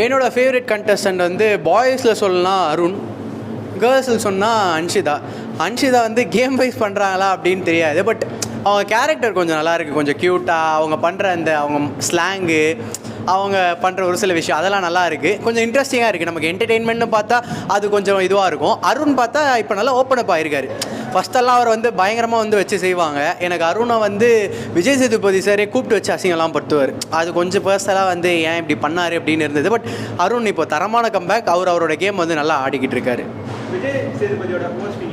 என்னோட favourite contestant வந்து பாய்ஸில் சொல்லலாம் அருண். கேர்ள்ஸில் சொன்னால் அன்ஷிதா. அன்ஷிதா வந்து கேம் வைஸ் பண்ணுறாங்களா அப்படின்னு தெரியாது. பட் அவங்க கேரக்டர் கொஞ்சம் நல்லா இருக்குது கொஞ்சம் க்யூட்டாக அவங்க பண்ணுற அந்த அவங்க ஸ்லாங்கு அவங்க பண்ணுற ஒரு சில விஷயம் அதெல்லாம் நல்லா இருக்குது கொஞ்சம் இன்ட்ரெஸ்டிங்காக இருக்குது நமக்கு என்டர்டெயின்மெண்ட்னு பார்த்தா அது கொஞ்சம் இதுவாக இருக்கும். அருண் பார்த்தா இப்போ நல்லா ஓப்பன் அப் ஆயிருக்காரு. ஃபஸ்ட்டெல்லாம் அவர் வந்து பயங்கரமாக வந்து வச்சு செய்வாங்க. எனக்கு அருணை வந்து விஜய் சேதுபதி சாரே கூப்பிட்டு வச்சு அசிங்கம்லாம் படுத்துவார். அது கொஞ்சம் பர்சனலாக வந்து ஏன் இப்படி பண்ணார் அப்படின்னு இருந்தது. பட் அருண் இப்போ தரமான கம்பேக் அவர் அவரோட கேம் வந்து நல்லா ஆடிக்கிட்டு இருக்காரு. விஜய் சேதுபதியோட போஸ்டிங்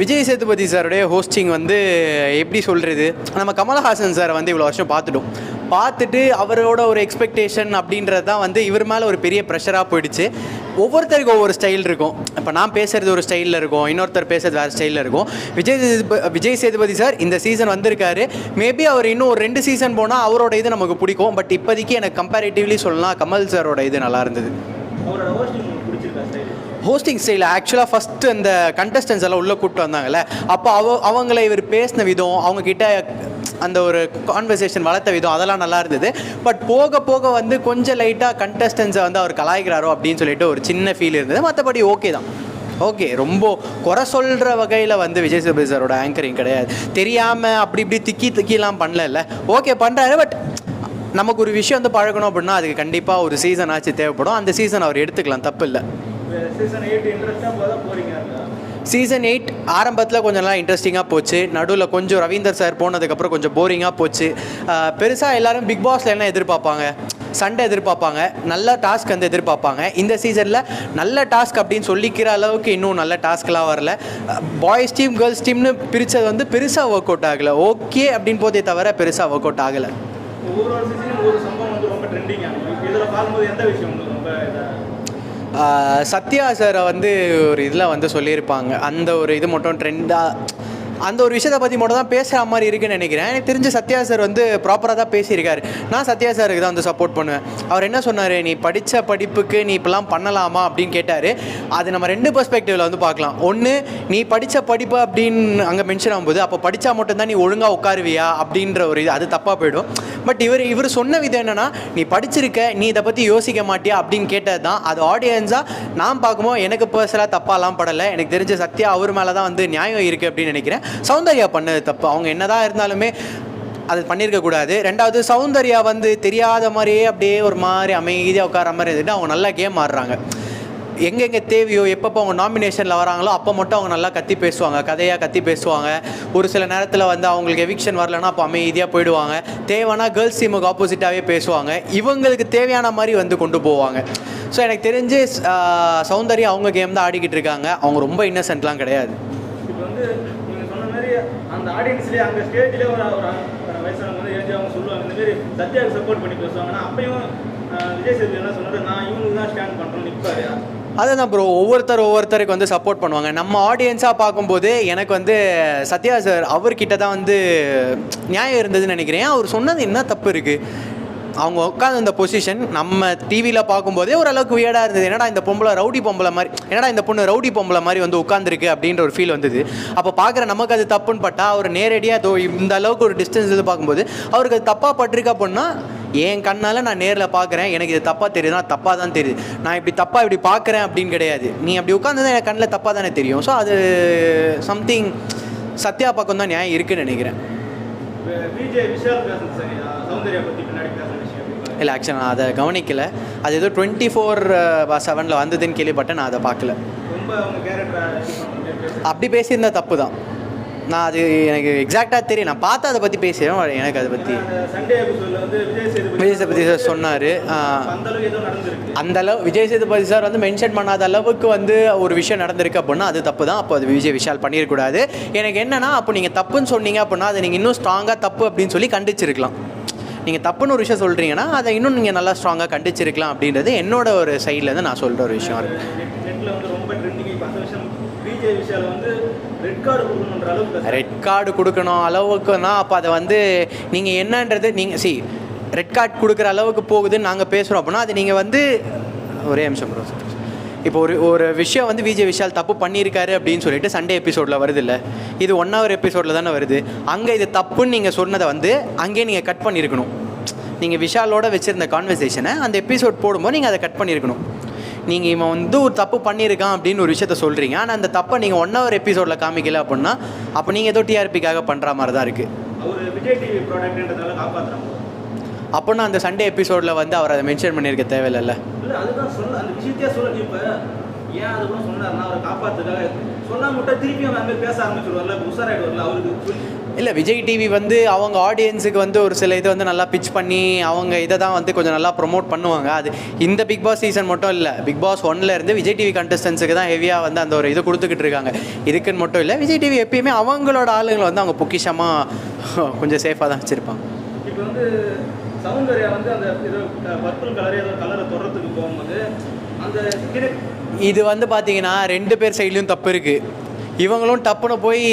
விஜய் சேதுபதி சாருடைய ஹோஸ்டிங் வந்து எப்படி சொல்கிறது நம்ம கமலஹாசன் சாரை வந்து இவ்வளோ வருஷம் பார்த்துட்டோம். பார்த்துட்டு அவரோட ஒரு எக்ஸ்பெக்டேஷன் அப்படின்றது தான் வந்து இவர் மேலே ஒரு பெரிய ப்ரெஷராக போயிடுச்சு. ஒவ்வொருத்தருக்கும் ஒவ்வொரு ஸ்டைல் இருக்கும். இப்போ நான் பேசுகிறது ஒரு ஸ்டைலில் இருக்கும். இன்னொருத்தர் பேசுறது வேறு ஸ்டைலில் இருக்கும். விஜய் விஜய் சேதுபதி சார் இந்த சீசன் வந்திருக்காரு. மேபி அவர் இன்னும் ஒரு ரெண்டு சீசன் போனால் அவரோட இது நமக்கு பிடிக்கும். பட் இப்போதைக்கு எனக்கு கம்பேரிட்டிவ்லி சொல்லலாம் கமல் சாரோட இது நல்லா இருந்தது. அவரோட ஹோஸ்டிங் உங்களுக்கு ஆக்சுவலாக ஃபஸ்ட்டு அந்த கண்டஸ்டன்ஸ் எல்லாம் உள்ளே கூப்பிட்டு வந்தாங்கல்ல அப்போ அவ அவங்கள இவர் பேசின விதம் அவங்க கிட்ட அந்த ஒரு கான்வர்சேஷன் வளர்த்த விதம் அதெல்லாம் நல்லா இருந்தது. பட் போக போக வந்து கொஞ்சம் லைட்டாக கண்டஸ்டன்ஸை வந்து அவர் கலாய்க்கிறாரோ அப்படின்னு சொல்லிட்டு ஒரு சின்ன ஃபீல் இருந்தது. மற்றபடி ஓகே தான். ஓகே ரொம்ப குறை சொல்கிற வகையில் வந்து விஜய் சேதுபதி சாரோட ஆங்கரிங் கிடையாது. தெரியாமல் அப்படி இப்படி திக்கி திக்கிலாம் பண்ணல ஓகே பண்ணுறாரு பட் நமக்கு ஒரு விஷயம் வந்து பழகணும் அப்படின்னா அதுக்கு கண்டிப்பாக ஒரு சீசன் ஆச்சு தேவைப்படும். அந்த சீசன் அவர் எடுத்துக்கலாம் தப்பு இல்லை. சீசன் எயிட் இன்ட்ரெஸ்டாக சீசன் ஆரம்பத்தில் கொஞ்சம் நல்லா இன்ட்ரெஸ்டிங்காக போச்சு. நடுவில் கொஞ்சம் ரவீந்தர் சார் போனதுக்கப்புறம் கொஞ்சம் போரிங்காக போச்சு. பெருசாக எல்லாரும் பிக் பாஸில் என்ன எதிர்பார்ப்பாங்க? சண்டை எதிர்பார்ப்பாங்க. நல்ல டாஸ்க் வந்து எதிர்பார்ப்பாங்க. இந்த சீசனில் நல்ல டாஸ்க் அப்படின்னு சொல்லிக்கிற அளவுக்கு இன்னும் நல்ல டாஸ்க்லாம் வரல. பாய்ஸ் டீம் கேர்ள்ஸ் டீம்னு பிரித்தது வந்து பெருசாக ஒர்க் அவுட் ஆகலை. ஓகே அப்படின்னு போதே தவிர பெருசாக ஒர்க் அவுட் ஆகலை. ஒவ்வொரு சீசனும் ஒரு சம்பவம் வந்து ரொம்ப ட்ரெண்டிங் ஆகும் இதில் பார்க்கும்போது எந்த விஷயம் ரொம்ப இதாக சத்யா சாரை வந்து ஒரு இதில் வந்து சொல்லியிருப்பாங்க. அந்த ஒரு இது மட்டும் ட்ரெண்டாக அந்த ஒரு விஷயத்தை பற்றி மட்டும் தான் பேசுகிற மாதிரி இருக்குன்னு நினைக்கிறேன். எனக்கு தெரிஞ்சு சத்யா சார் வந்து ப்ராப்பராக தான் பேசியிருக்காரு. நான் சத்யா சாருக்கு தான் வந்து சப்போர்ட் பண்ணுவேன். அவர் என்ன சொன்னார்? நீ படித்த படிப்புக்கு நீ இப்பெல்லாம் பண்ணலாமா? அப்படின்னு கேட்டார். அது நம்ம ரெண்டு பெர்ஸ்பெக்டிவில் வந்து பார்க்கலாம். ஒன்று நீ படித்த படிப்பு அப்படின்னு அங்கே மென்ஷன் ஆகும்போது அப்போ படித்தா மட்டும்தான் நீ ஒழுங்காக உட்காருவியா? அப்படின்ற ஒரு இது அது தப்பாக போயிடும். பட் இவர் இவர் சொன்ன விதம் என்னென்னா நீ படிச்சிருக்க நீ இதை பற்றி யோசிக்க மாட்டியா? அப்படின்னு கேட்டது தான். அது ஆடியன்ஸாக நான் பார்க்கும்போது எனக்கு பர்சனலாக தப்பாலாம் படலை. எனக்கு தெரிஞ்ச சத்யா அவர் மேலே தான் வந்து நியாயம் இருக்குது அப்படின்னு நினைக்கிறேன். சௌந்தர்யா பண்ணது தப்பு. அவங்க என்னதான் இருந்தாலுமே அது பண்ணியிருக்க கூடாது. ரெண்டாவது சௌந்தர்யா வந்து தெரியாத மாதிரியே அப்படியே ஒரு மாதிரி அமைதியாக உட்கார மாதிரி இருந்துட்டு அவங்க நல்லா கேம் ஆடுறாங்க. எங்கெங்கே தேவையோ எப்பப்போ அவங்க நாமினேஷனில் வராங்களோ அப்போ மட்டும் அவங்க நல்லா கத்தி பேசுவாங்க கதையாக கத்தி பேசுவாங்க. ஒரு சில நேரத்தில் வந்து அவங்களுக்கு எவிக்ஷன் வரலன்னா அப்போ அமைதியாக போயிடுவாங்க. தேவைன்னா கேர்ள்ஸ் டீமுக்கு ஆப்போசிட்டாகவே பேசுவாங்க. இவங்களுக்கு தேவையான மாதிரி வந்து கொண்டு போவாங்க. ஸோ எனக்கு தெரிஞ்சு சௌந்தர்யா அவங்க கேம் தான் ஆடிக்கிட்டு இருக்காங்க. அவங்க ரொம்ப இன்னசென்ட்லாம் கிடையாது. இப்போ வந்து அந்த ஆடியன்ஸ்லேயே அங்கே ஸ்டேஜ்லேயே ஒரு ஒரு வயசானவங்க வந்து எழுதி அவங்க சொல்லுவாங்க. இந்த மாதிரி சத்யாவுக்கு சப்போர்ட் பண்ணி பேசுவாங்கன்னா அப்பயும் விஜய் சேதுபதி என்ன சொன்னாரு? நான் இவனுக்கு தான் ஸ்டாண்ட் பண்ணுறோம் நிற்பாரு அதுதான் ப்ரோ ஒவ்வொருத்தர் ஒவ்வொருத்தருக்கு வந்து சப்போர்ட் பண்ணுவாங்க. நம்ம ஆடியன்ஸாக பார்க்கும்போது எனக்கு வந்து சத்யா சார் அவர்கிட்ட தான் வந்து நியாயம் இருந்ததுன்னு நினைக்கிறேன். அவர் சொன்னது என்ன தப்பு இருக்குது அவங்க உட்காந்து இந்த பொசிஷன் நம்ம டிவியில் பார்க்கும்போதே ஓரளவுக்கு வியடாக இருந்தது. என்னடா இந்த பொம்பளை ரவுடி பொம்பளை மாதிரி என்னடா இந்த பொண்ணு ரவுடி பொம்பளை மாதிரி வந்து உட்காந்துருக்கு அப்படின்ற ஒரு ஃபீல் வந்தது. அப்போ பார்க்குற நமக்கு அது தப்புன்னு பட்டா அவர் நேரடியாக தோ இந்த அளவுக்கு ஒரு டிஸ்டன்ஸ் இது பார்க்கும்போது அவருக்கு அது தப்பாக பட்டிருக்கா அப்படின்னா என் கண்ணால் நான் நேரில் பார்க்குறேன். எனக்கு இது தப்பாக தெரியுதுன்னா தப்பாக தான் தெரியுது. நான் இப்படி தப்பாக இப்படி பார்க்குறேன் அப்படின்னு கிடையாது. நீ அப்படி உட்காந்து என் கண்ணில் தப்பாக தானே தெரியும். ஸோ அது சம்திங் சத்யா பக்கம் தான் நியாயம் இருக்குன்னு நினைக்கிறேன். விஜய் விஷால் பேசுறது சௌந்தர்யா பற்றி பின்னாடி விஷயம் இல்லை ஆக்சுவலாக நான் அதை கவனிக்கல. அது ஏதோ டுவெண்ட்டி ஃபோர் செவனில் வந்ததுன்னு கேள்விப்பட்டேன் நான் அதை பார்க்கல. அப்படி பேசியிருந்தா தப்பு தான். நான் அது எனக்கு எக்ஸாக்டாக தெரியும் நான் பார்த்து அதை பற்றி பேசுகிறேன் எனக்கு அதை பற்றி விஜய் சேதுபதி சார் சொன்னார். அந்த அளவுக்கு ஏதோ நடந்திருக்கு. அந்த அளவு விஜய் சேதுபதி சார் வந்து மென்ஷன் பண்ணாத அளவுக்கு வந்து ஒரு விஷயம் நடந்திருக்கு அப்படின்னா அது தப்பு தான். அப்போ அது விஜய் விஷால் பண்ணிடக்கூடாது எனக்கு என்னன்னா அப்போ நீங்கள் தப்புன்னு சொன்னீங்க அப்படின்னா அதை நீங்கள் இன்னும் ஸ்ட்ராங்காக தப்பு அப்படின்னு சொல்லி கண்டிச்சிருக்கலாம். நீங்கள் தப்புன்னு ஒரு விஷயம் சொல்கிறீங்கன்னா அதை இன்னும் நீங்கள் நல்லா ஸ்ட்ராங்காக கண்டிச்சிருக்கலாம் அப்படின்றது என்னோட ஒரு சைட்லேருந்து நான் சொல்கிற ஒரு விஷயம் இருக்குது ரெட் கார்டு கொடுக்கணும் அளவுக்குன்னா அப்போ அதை வந்து நீங்கள் என்னன்றது நீங்கள் சி ரெட் கார்டு கொடுக்குற அளவுக்கு போகுதுன்னு நாங்கள் பேசுகிறோம் அப்படின்னா அது நீங்கள் வந்து ஒரே நிமிஷம் ப்ரோ இப்போ ஒரு ஒரு விஷயம் வந்து விஜய் விஷால் தப்பு பண்ணியிருக்காரு அப்படின்னு சொல்லிட்டு சண்டே எபிசோடில் வருது இல்லை இது ஒன் ஹவர் எபிசோடில் தானே வருது. அங்கே இது தப்புன்னு நீங்கள் சொன்னதை வந்து அங்கேயே நீங்கள் கட் பண்ணியிருக்கணும். நீங்கள் விஷாலோட வச்சுருந்த கான்வர்சேஷனை அந்த எபிசோட் போடும்போது நீங்கள் அதை கட் பண்ணியிருக்கணும். நீங்கள் இவன் வந்து ஒரு தப்பு பண்ணியிருக்கான் அப்படின்னு ஒரு விஷயத்த சொல்கிறீங்க ஆனால் அந்த தப்பை நீங்கள் ஒன் ஹவர் எபிசோடில் காமிக்கல அப்படின்னா அப்போ நீங்கள் ஏதோ டிஆர்பிக்காக பண்ணுற மாதிரி தான் இருக்குது அப்போனா அந்த சண்டே எபிசோடில் வந்து அவர் அதை மென்ஷன் பண்ணியிருக்க தேவையில்லைல்ல. இல்லை அதுதான் சொல்ல அந்த விஷயத்தையே சொல்ல இப்போ. ஏன் அது கூட சொன்னார்னா அவரை காப்பாற்றுக்காக சொன்னா மட்டும் திருப்பி அவன் அந்த பேச ஆரம்பிச்சிருவார்ல? உஷாராயிடுவார்ல அவருக்கு? இல்லை விஜய் டிவி வந்து அவங்க ஆடியன்ஸுக்கு வந்து ஒரு சில இது வந்து நல்லா பிச் பண்ணி அவங்க இதை தான் வந்து கொஞ்சம் நல்லா ப்ரொமோட் பண்ணுவாங்க. அது இந்த பிக் பாஸ் சீசன் மட்டும் இல்லை. பிக் பாஸ் ஒன்ல இருந்து விஜய் டிவி கண்டஸ்டன்ஸுக்கு தான் ஹெவியாக வந்து அந்த ஒரு இது கொடுத்துக்கிட்டு இருக்காங்க. இதுக்குன்னு மட்டும் இல்லை விஜய் டிவி எப்பயுமே அவங்களோட ஆளுங்களை வந்து அவங்க பொக்கிஷமாக கொஞ்சம் சேஃபாக தான் வச்சுருப்பாங்க. இப்போ வந்து சவுந்தர்யா வந்து அந்த ஏதோ பர்பிள் கலர் ஏதோ கலரை தொடரத்துக்கு போகும்போது அந்த இது வந்து பார்த்தீங்கன்னா ரெண்டு பேர் சைட்லேயும் தப்பு இருக்குது இவங்களும் டப்புன்னு போய்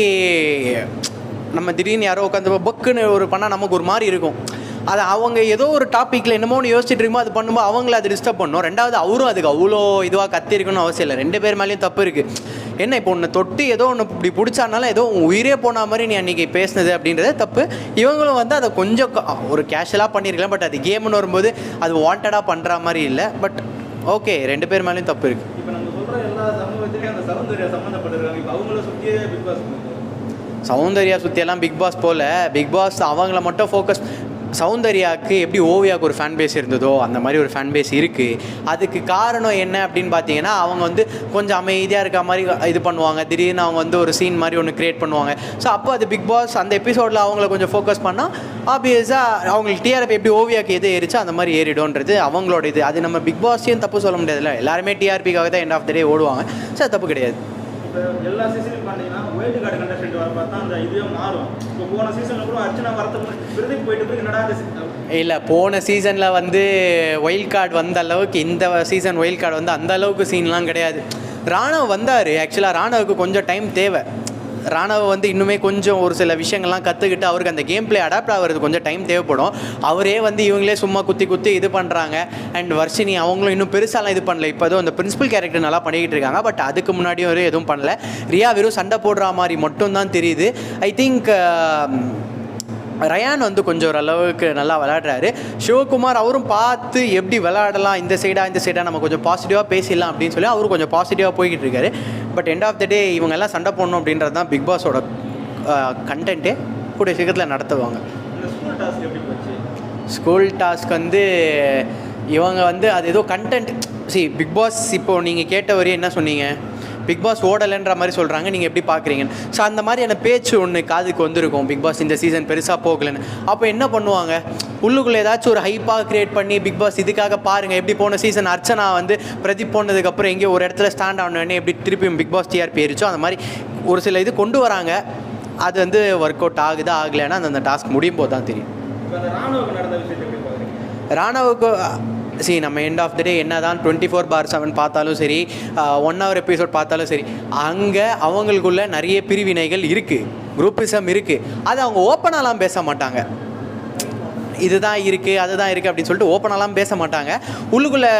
நம்ம திடீர்னு யாரோ உட்காந்து பக்குன்னு ஒரு பண்ணால் நமக்கு ஒரு மாதிரி இருக்கும். அது அவங்க ஏதோ ஒரு டாப்பிக்கில் என்னமோன்னு யோசிச்சுட்டு இருக்குமோ அது பண்ணும்போது அவங்கள அது டிஸ்டர்ப் பண்ணும். ரெண்டாவது அவரும் அதுக்கு அவ்வளோ இதுவாக கத்திருக்கணும்னு அவசியம் இல்லை. ரெண்டு பேர் மேலேயும் தப்பு இருக்குது என்ன இப்போ ஒன்று தொட்டு ஏதோ ஒன்று இப்படி பிடிச்சானாலும் ஏதோ உயிரே போன மாதிரி நீ அன்றைக்கி பேசுனது அப்படின்றது தப்பு. இவங்களும் வந்து அதை கொஞ்சம் ஒரு கேஷுவலாக பண்ணியிருக்கலாம் பட் அது கேம்னு வரும்போது அது வாண்டடாக பண்ணுற மாதிரி இல்லை. பட் ஓகே ரெண்டு பேர் மேலேயும் தப்பு இருக்குது இப்போ எல்லா சமூகத்திலையும் அந்த சௌந்தர்யா சம்மந்தப்பட்டிருக்காங்க இப்போ அவங்கள சுற்றியே பிக் பாஸ் சௌந்தர்யா சுற்றியெல்லாம் பிக் பாஸ் போல. பிக் பாஸ் அவங்கள மட்டும் ஃபோக்கஸ் சௌந்தர்யாவுக்கு எப்படி ஓவியாவுக்கு ஒரு ஃபேன் பேஸ் இருந்ததோ அந்த மாதிரி ஒரு ஃபேன் பேஸ் இருக்குது அதுக்கு காரணம் என்ன அப்படின்னு பார்த்தீங்கன்னா அவங்க வந்து கொஞ்சம் அமைதியாக இருக்க மாதிரி இது பண்ணுவாங்க. திடீர்னு அவங்க வந்து ஒரு சீன் மாதிரி ஒன்று க்ரியேட் பண்ணுவாங்க. ஸோ அப்போ அது பிக் பாஸ் அந்த எபிசோடில் அவங்கள கொஞ்சம் ஃபோக்கஸ் பண்ணால் ஆப்வியஸாக அவங்களுக்கு டிஆர்பி எப்படி ஓவியாக்கு எது ஏறிச்சோ அந்த மாதிரி ஏறிடும்ன்றது அவங்களோட இது. அது நம்ம பிக் பாஸையும் தப்பு சொல்ல முடியாதுல்ல. எல்லாருமே டிஆர்பிக்காக தான் எண்ட் ஆஃப் த டே ஓடுவாங்க. ஸோ தப்பு கிடையாது. இப்போ எல்லா சீசனும் பார்த்தீங்கன்னா ஒயில்டு கார்டு கண்டஸ்டன்ட் வர பார்த்தா அந்த இதுவே மாறும். இப்போ போன சீசனில் கூட அர்ச்சனா வரத்துக்கு விருதுக்கு போயிட்டு போய் என்னடா இல்லை போன சீசனில் வந்து ஒயில் கார்டு வந்த அளவுக்கு இந்த சீசன் ஒயில் கார்டு வந்து அந்த அளவுக்கு சீன்லாம் கிடையாது. ராணவ் வந்தார் ஆக்சுவலாக ராணவுக்கு கொஞ்சம் டைம் தேவை. ராணவ வந்து இன்னுமே கொஞ்சம் ஒரு சில விஷயங்கள்லாம் கற்றுக்கிட்டு அவருக்கு அந்த கேம் பிளே அடாப்ட் ஆகிறது கொஞ்சம் டைம் தேவைப்படும். அவரே வந்து இவங்களே சும்மா குத்தி குத்தி இது பண்ணுறாங்க அண்ட் வர்ஷினி அவங்களும் இன்னும் பெருசாலாம் இது பண்ணல. இப்போ அதுவும் அந்த பிரின்சிபல் கேரக்டர் நல்லா பண்ணிக்கிட்டு இருக்காங்க. பட் அதுக்கு முன்னாடியும் வரை எதுவும் பண்ணல. ரியா வெறும் சண்டை போடுற மாதிரி மட்டும்தான் தெரியுது. ஐ திங்க் ரயான் வந்து கொஞ்சம் ஓரளவுக்கு நல்லா விளையாடுறாரு. சிவகுமார் அவரும் பார்த்து எப்படி விளையாடலாம் இந்த சைடாக இந்த சைடாக நம்ம கொஞ்சம் பாசிட்டிவாக பேசிடலாம் அப்படின்னு சொல்லி அவரும் கொஞ்சம் பாசிட்டிவாக போய்கிட்டு இருக்காரு. But end of the day இவங்க எல்லாம் சண்டை போடணும் அப்படின்றது தான் பிக் பாஸோட கண்டென்ட்டே கூடிய சீக்கிரத்தில் நடத்துவாங்க. ஸ்கூல் டாஸ்க் வந்து இவங்க வந்து அது ஏதோ கண்டென்ட் சி பிக் பாஸ் இப்போ நீங்கள் கேட்ட வரையும் என்ன சொன்னீங்க? பிக் பாஸ் ஓடலைன்ற மாதிரி சொல்கிறாங்க நீங்கள் எப்படி பார்க்குறீங்க ஸோ அந்த மாதிரியான பேச்சு ஒன்று காதுக்கு வந்திருக்கும். பிக் பாஸ் இந்த சீசன் பெருசாக போகலன்னு. அப்போ என்ன பண்ணுவாங்க? உள்ளுக்குள்ளே ஏதாச்சும் ஒரு ஹைப்பாக க்ரியேட் பண்ணி பிக் பாஸ் இதுக்காக பாருங்கள் எப்படி போன சீசன் அர்ச்சனா வந்து பிரதீப் போனதுக்கப்புறம் எங்கேயோ ஒரு இடத்துல ஸ்டாண்ட் ஆனோடனே எப்படி திருப்பியும் பிக் பாஸ் டிஆர்பி ஏறிச்சோ அந்த மாதிரி ஒரு சில இது கொண்டு வராங்க. அது வந்து ஒர்க் அவுட் ஆகுதா ஆகலைன்னா அந்த டாஸ்க் முடியும் போது தான் தெரியும். ராணுவுக்கு சரி சி நம்ம எண்ட் ஆஃப் த டே என்ன தான் டுவெண்ட்டி ஃபோர் பார் செவன் பார்த்தாலும் சரி ஒன் ஹவர் எபிசோட் பார்த்தாலும் சரி அங்கே அவங்களுக்குள்ள நிறைய பிரிவினைகள் இருக்குது குரூப்பிசம் இருக்குது அது அவங்க ஓப்பனாலாம் பேச மாட்டாங்க. இதுதான் இருக்குது அதுதான் இருக்குது அப்படின்னு சொல்லிட்டு ஓப்பனாலாம் பேச மாட்டாங்க. உள்ளுக்குள்ளே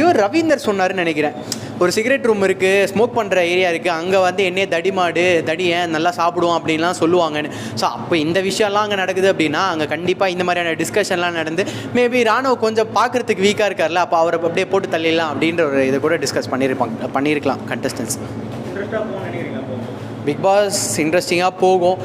இவர் ரவீந்தர் சொன்னாருன்னு நினைக்கிறேன். ஒரு சிகரெட் ரூம் இருக்குது ஸ்மோக் பண்ணுற ஏரியா இருக்குது அங்கே வந்து என்னையே தடிமாடு தடியன் நல்லா சாப்பிடுவோம் அப்படின்லாம் சொல்லுவாங்கன்னு. ஸோ அப்போ இந்த விஷயம்லாம் அங்கே நடக்குது அப்படின்னா அங்கே கண்டிப்பாக இந்த மாதிரியான டிஸ்கஷன்லாம் நடந்து மேபி ராணுவ கொஞ்சம் பார்க்குறதுக்கு வீக்காக இருக்கார்ல அப்போ அவரை அப்படியே போட்டு தள்ளிடலாம் அப்படின்ற ஒரு இதை கூட டிஸ்கஸ் பண்ணியிருப்பாங்க பண்ணியிருக்கலாம் கண்டஸ்டன்ஸ் பிக் பாஸ் இன்ட்ரெஸ்டிங்காக போகும்.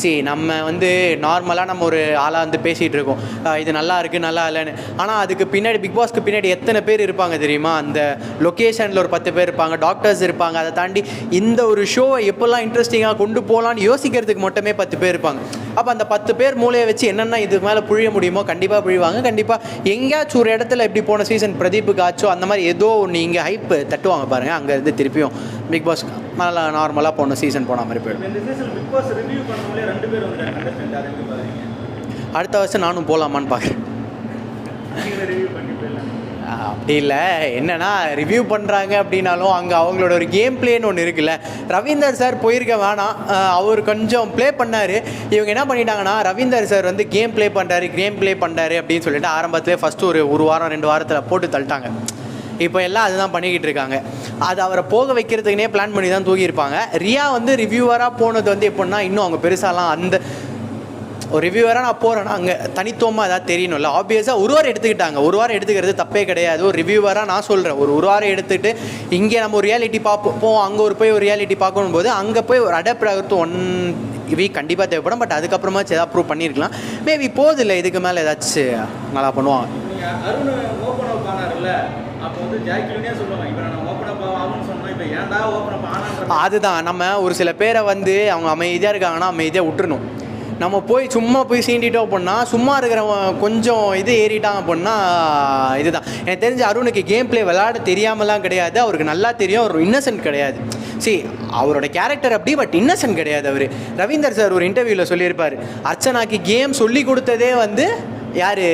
சி நம்ம வந்து நார்மலாக நம்ம ஒரு ஆளாக வந்து பேசிகிட்டு இருக்கோம். இது நல்லா இருக்குது நல்லா இல்லைன்னு. ஆனால் அதுக்கு பின்னாடி பிக் பாஸ்க்கு பின்னாடி எத்தனை பேர் இருப்பாங்க தெரியுமா? அந்த லொக்கேஷனில் ஒரு பத்து பேர் இருப்பாங்க டாக்டர்ஸ் இருப்பாங்க. அதை தாண்டி இந்த ஒரு ஷோவை எப்போல்லாம் இன்ட்ரெஸ்டிங்காக கொண்டு போகலான்னு யோசிக்கிறதுக்கு மட்டுமே பத்து பேர் இருப்பாங்க. அப்போ அந்த பத்து பேர் மூளையை வச்சு என்னென்ன இது மேலே புழிய முடியுமோ கண்டிப்பாக புழிவாங்க. கண்டிப்பாக எங்கேயாச்சும் ஒரு இடத்துல எப்படி போன சீசன் பிரதீப்புக்கு ஆச்சோ அந்த மாதிரி ஏதோ ஒன்று இங்கே ஹைப் தட்டுவாங்க பாருங்கள் அங்கே இருந்து திருப்பியும் பிக் பாஸ் நல்லா நார்மலாக போன சீசன் போன மாதிரி போயிடும். அடுத்த வருஷம் நானும் போகலாமான்னு பார்க்குறேன் அப்படி இல்லை. என்னன்னா ரிவ்யூ பண்ணுறாங்க அப்படின்னாலும் அங்கே அவங்களோட ஒரு கேம் பிளேன்னு ஒன்று இருக்குல்ல. ரவீந்தர் சார் போயிருக்க வேணாம். அவர் கொஞ்சம் ப்ளே பண்ணார். இவங்க என்ன பண்ணிட்டாங்கன்னா ரவீந்தர் சார் வந்து கேம் ப்ளே பண்ணுறாரு கேம் ப்ளே பண்ணுறாரு அப்படின்னு சொல்லிட்டு ஆரம்பத்தில் ஃபஸ்ட்டு ஒரு ஒரு வாரம் ரெண்டு வாரத்தில் போட்டு தள்ளிட்டாங்க. இப்போ எல்லாம் அதுதான் பண்ணிக்கிட்டு இருக்காங்க. அது அவரை போக வைக்கிறதுக்குனே பிளான் பண்ணி தான் தூக்கியிருப்பாங்க. ரியா வந்து ரிவ்யூவராக போனது வந்து எப்படின்னா இன்னும் அவங்க பெருசாலாம் அந்த ஒரு ரிவ்யூவராக நான் போகிறேன்னா அங்கே தனித்துவமாக ஏதாவது தெரியணும்ல. ஆப்வியஸாக ஒரு வாரம் எடுத்துக்கிட்டாங்க. ஒரு வாரம் எடுத்துக்கிறது தப்பே கிடையாது. ஒரு ரிவ்யூவராக நான் சொல்கிறேன் ஒரு ஒரு வாரம் எடுத்துகிட்டு இங்கே நம்ம ஒரு ரியாலிட்டி பார்ப்போம் அங்கே ஒரு போய் ஒரு ரியாலிட்டி பார்க்கணும் போது அங்கே போய் ஒரு அடாப்ட் ஆகிறது ஒன் வீக் கண்டிப்பாக தேவைப்படும். பட் அதுக்கப்புறமா ஏதாவது ப்ரூவ் பண்ணியிருக்கலாம். மேபி போதில்லை. இதுக்கு மேலே ஏதாச்சும் நல்லா ஆனான்ற அதுதான். நம்ம ஒரு சில பேரை வந்து அவங்க அமைதியாக இருக்காங்கன்னா அமைதியாக விட்டுறணும். நம்ம போய் சும்மா போய் சீண்டிட்டோம் அப்படின்னா சும்மா இருக்கிறவன் கொஞ்சம் இது ஏறிட்டான் அப்படின்னா இதுதான். எனக்கு தெரிஞ்ச அருணுக்கு கேம் பிளே விளையாட தெரியாமலாம் கிடையாது. அவருக்கு நல்லா தெரியும். அவர் இன்னசென்ட் கிடையாது. சி அவரோட கேரக்டர் அப்படி பட் இன்னசென்ட் கிடையாது அவர். ரவீந்தர் சார் ஒரு இன்டர்வியூவில் சொல்லியிருப்பார். அர்ச்சனாக்கு கேம் சொல்லி கொடுத்ததே வந்து யார்?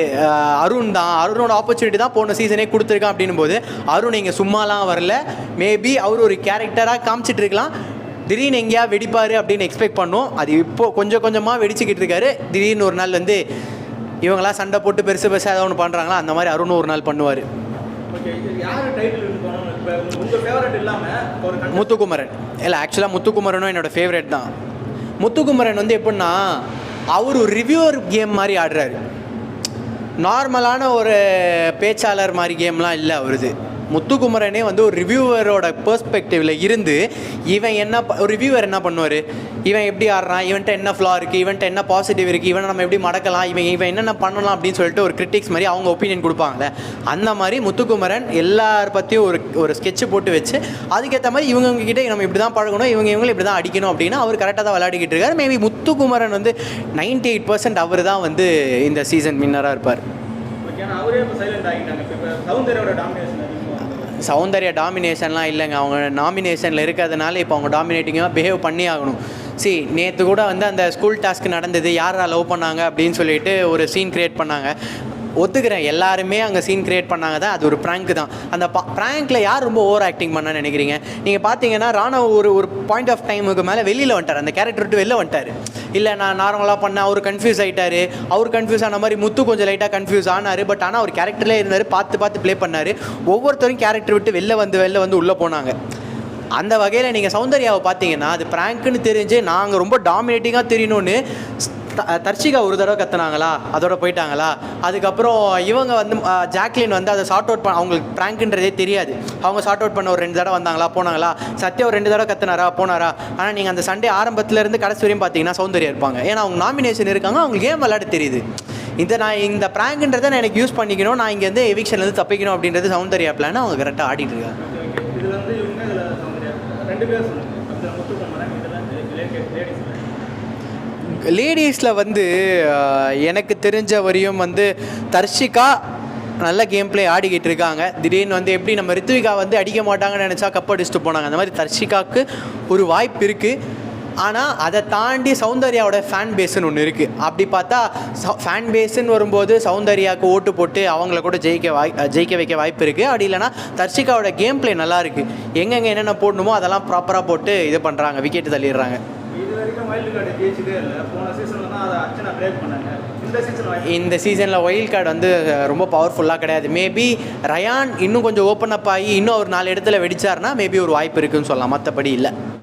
அருண் தான். அருணோட ஆப்பர்ச்சுனிட்டி தான் போன சீசனே கொடுத்துருக்கான் அப்படின்னும் போது அருண் இங்கே சும்மாலாம் வரல. மேபி அவர் ஒரு கேரக்டராக காமிச்சிட்டு இருக்கலாம். திடீர்னு எங்கேயா வெடிப்பார் அப்படின்னு எக்ஸ்பெக்ட் பண்ணோம். அது இப்போ கொஞ்சம் கொஞ்சமாக வெடிச்சுக்கிட்டு இருக்காரு. திடீர்னு ஒரு நாள் வந்து இவங்களாம் சண்டை போட்டு பெருசு பெருசாக ஏதாவது ஒன்று பண்ணுறாங்களா அந்த மாதிரி அருண் ஒரு நாள் பண்ணுவார். முத்துக்குமரன். இல்லை ஆக்சுவலாக முத்துக்குமரனும் என்னோட ஃபேவரட் தான். முத்துக்குமரன் வந்து எப்படின்னா அவர் ஒரு ரிவ்யூவர் கேம் மாதிரி ஆடுறாரு. நார்மலான ஒரு பேச்சாளர் மாதிரி கேம்லாம் இல்லை அவருது. முத்துக்குமரனே வந்து ஒரு ரிவ்யூவரோட பெர்ஸ்பெக்டிவில் இருந்து இவன் என்ன ப- ஒரு ரிவ்யூவர் என்ன பண்ணுவார்? இவன் எப்படி ஆடுறான்? இவன்ட்ட என்ன ஃப்ளா இருக்குது இவன்ட்ட என்ன பாசிட்டிவ் இருக்குது இவனை நம்ம எப்படி மடக்கலாம்? இவன் இவன் என்னென்ன பண்ணலாம் அப்படின்னு சொல்லிட்டு ஒரு கிரிட்டிக்ஸ் மாதிரி அவங்க ஒப்பீனியன் கொடுப்பாங்களே அந்த மாதிரி முத்துக்குமரன் எல்லார் பற்றியும் ஒரு ஒரு ஸ்கெட்ச் போட்டு வச்சு அதுக்கேற்ற மாதிரி இவங்க கிட்டே நம்ம இப்படி தான் பழகணும் இவங்க இவங்களை இப்படி தான் அடிக்கணும் அப்படின்னா அவர் கரெக்டாக தான் விளையாடிக்கிட்டு இருக்காரு. மேபி முத்துக்குமரன் வந்து 98% எயிட் பர்சன்ட் அவர் தான் வந்து இந்த சீசன் வின்னராக இருப்பார். ஓகே அவரே இப்போ சைலண்ட் ஆகிட்டாங்க. இப்போ சவுந்தரோட டாமினேஷன் சௌந்தர்யா டாமினேஷன்லாம் இல்லைங்க. அவங்க நாமினேஷனில் இருக்கிறதுனால இப்போ அவங்க டாமினேட்டிங்காக பிஹேவ் பண்ணி ஆகணும். சி நேற்று கூட வந்து அந்த ஸ்கூல் டாஸ்க் நடந்தது யாரா லவ் பண்ணாங்க அப்படின்னு சொல்லிட்டு ஒரு சீன் க்ரியேட் பண்ணாங்க. ஒத்துக்கிறேன். எல்லாருமே அங்கே சீன் கிரியேட் பண்ணாங்க தான். அது ஒரு ப்ராங்க் தான். அந்த ப்ராங்க்கில் யார் ரொம்ப ஓவர் ஆக்டிங் பண்ண நினைக்கிறீங்க? நீங்கள் பார்த்தீங்கன்னா ராணவ் ஒரு ஒரு பாயிண்ட் ஆஃப் டைமுக்கு மேலே வெளியில் வந்துட்டார். அந்த கேரக்டர் விட்டு வெளில வந்துட்டார். இல்லை நான் நார்மலாக பண்ணேன். அவர் கன்ஃபியூஸ் ஆகிட்டார் அவர் கன்ஃபியூஸ் ஆன மாதிரி முத்து கொஞ்சம் லைட்டாக கன்ஃபியூஸ் ஆனார். பட் ஆனால் அவர் கேரக்டர்லேயே இருந்தார். பார்த்து பார்த்து ப்ளே பண்ணார். ஒவ்வொருத்தரும் கேரக்டர் விட்டு வெளில வந்து வெளில வந்து உள்ளே போனாங்க. அந்த வகையில் நீங்கள் சௌந்தர்யாவை பார்த்தீங்கன்னா அது ப்ராங்க்குன்னு தெரிஞ்சு நாங்கள் ரொம்ப டாமினேட்டிங்காக தெரியணும்னு தர்ஷிகா ஒரு தடவை கத்துனாங்களா? அதோட போயிட்டாங்களா? அதுக்கப்புறம் இவங்க வந்து ஜாக்லின் வந்து அதை ஷார்ட் அவுட் பண்ண அவங்களுக்கு ப்ராங்க்ன்றதே தெரியாது. அவங்க ஷார்ட் அவுட் பண்ண ஒரு ரெண்டு தடவை வந்தாங்களா? போனாங்களா? சத்யா ஒரு ரெண்டு தடவை கத்துனாரா? போனாரா? ஆனால் நீங்கள் அந்த சண்டே ஆரம்பத்துலேருந்து கடைசி வரையும் பார்த்தீங்கன்னா சௌந்தர்யா இருப்பாங்க. ஏன்னா அவங்க நாமினேஷன் இருக்காங்க அவங்க கேம் விளையாட தெரியுது? இந்த நான் இந்த ப்ராங்க்ன்றதை நான் எனக்கு யூஸ் பண்ணிக்கணும் நான் இங்கேருந்து எவிக்ஷன்லேருந்து தப்பிக்கணும் அப்படின்றது சௌந்தர்யா பிளான் அவங்க கரெக்டாக ஆடிட்டு இருக்காங்க. ரெண்டு பேர் லேடிஸில் வந்து எனக்கு தெரிஞ்ச வரையும் வந்து தர்ஷிகா நல்ல கேம் பிளே ஆடிக்கிட்டு இருக்காங்க. திடீர்னு வந்து எப்படி நம்ம ரித்விகா வந்து அடிக்க மாட்டாங்கன்னு நினச்சா கப் அடிச்சுட்டு போனாங்க. அந்த மாதிரி தர்ஷிகாவுக்கு ஒரு வாய்ப்பு இருக்குது ஆனால் அதை தாண்டி சௌந்தர்யாவோட ஃபேன் பேஸுன்னு ஒன்று இருக்குது அப்படி பார்த்தா ஃபேன் பேஸுன்னு வரும்போது சௌந்தர்யாவுக்கு ஓட்டு போட்டு அவங்கள கூட ஜெயிக்க வாய் ஜெயிக்க வைக்க வாய்ப்பு இருக்குது அப்படி இல்லைனா தர்ஷிகாவோட கேம் ப்ளே நல்லா இருக்குது எங்கெங்கே என்னென்ன போடணுமோ அதெல்லாம் ப்ராப்பராக போட்டு இது பண்ணுறாங்க விக்கெட்டு தள்ளிடுறாங்க. வைல்டு கார்டு ஜெயிச்சதே இல்லை. போன சீசனில் தான் அதை அர்ச்சனா பிரேக் பண்ணாங்க. இந்த சீசனில் ஒயில் கார்டு வந்து ரொம்ப பவர்ஃபுல்லாக கிடையாது. மேபி ரயான் இன்னும் கொஞ்சம் ஓப்பன் அப் ஆகி இன்னும் ஒரு நாலு இடத்துல வெடிச்சாருன்னா மேபி ஒரு வாய்ப்பு இருக்குன்னு சொல்லலாம். மற்றபடி இல்லை.